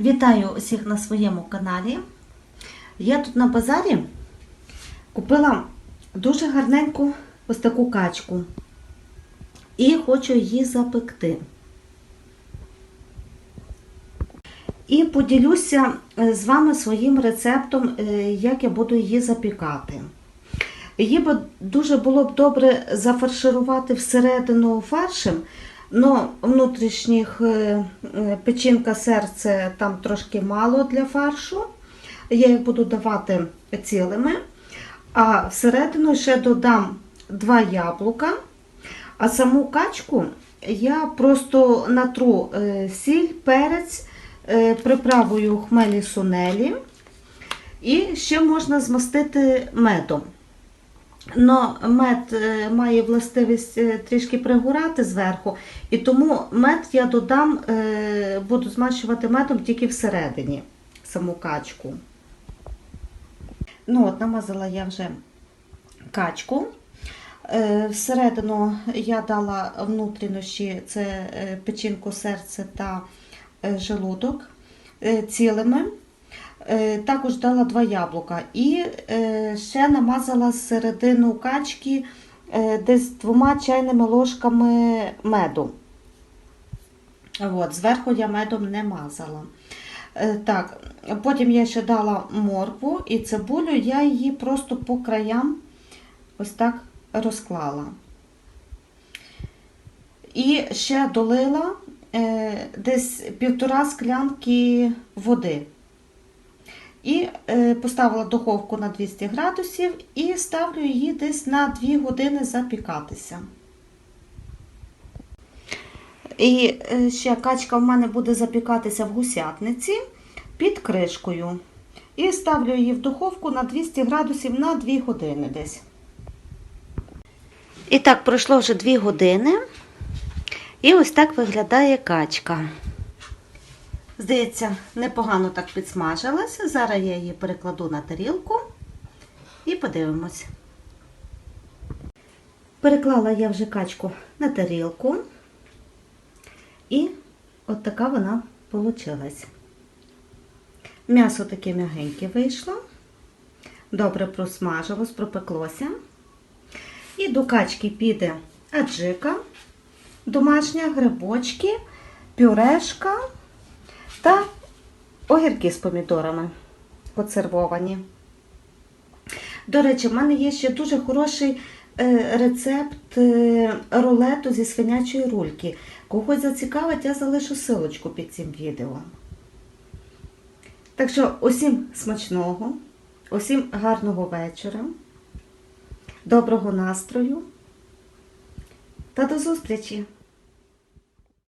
Вітаю усіх на своєму каналі. Я тут на базарі купила дуже гарненьку ось таку качку і хочу її запекти. І поділюся е, з вами своїм рецептом, е, як я буду її запікати. Її б дуже було б добре зафарширувати всередину фаршем, але внутрішніх е, е, печінка серце там трошки мало для фаршу. Я їх буду давати цілими. А всередину ще додам два яблука. А саму качку я просто натру е, сіль, перець, приправою хмелі сунелі. І ще можна змастити медом. Но мед е, має властивість е, трішки пригорати зверху, і тому мед я додам, е, буду змащувати медом тільки всередині саму качку. Ну от, Намазала я вже качку. Всередину я дала внутрішні це печінку, серце та желудок цілими. Е, Також дала два яблука. І е, ще намазала середину качки е, десь двома чайними ложками меду. От, зверху я медом не мазала. Так, потім я ще дала моркву і цибулю, я її просто по краям ось так розклала. І ще долила десь півтора склянки води. І е, поставила духовку на 200 градусів і ставлю її десь на 2 години запікатися. І е, ще качка в мене буде запікатися в гусятниці під кришкою. І ставлю її в духовку на 200 градусів на 2 години десь. І так, пройшло вже 2 години. І ось так виглядає качка. Здається, непогано так підсмажилася. Зараз я її перекладу на тарілку і подивимось. Переклала я вже качку на тарілку. І от така вона получилась. М'ясо таке м'ягеньке вийшло. Добре просмажилось, пропеклося. І до качки піде аджика, домашня грибочки, пюрешка та огірки з помідорами консервовані. До речі, в мене є ще дуже хороший е, рецепт е, рулету зі свинячої рульки. Когось зацікавить, я залишу силочку під цим відео. Так що усім смачного, усім гарного вечора, доброго настрою та до зустрічі!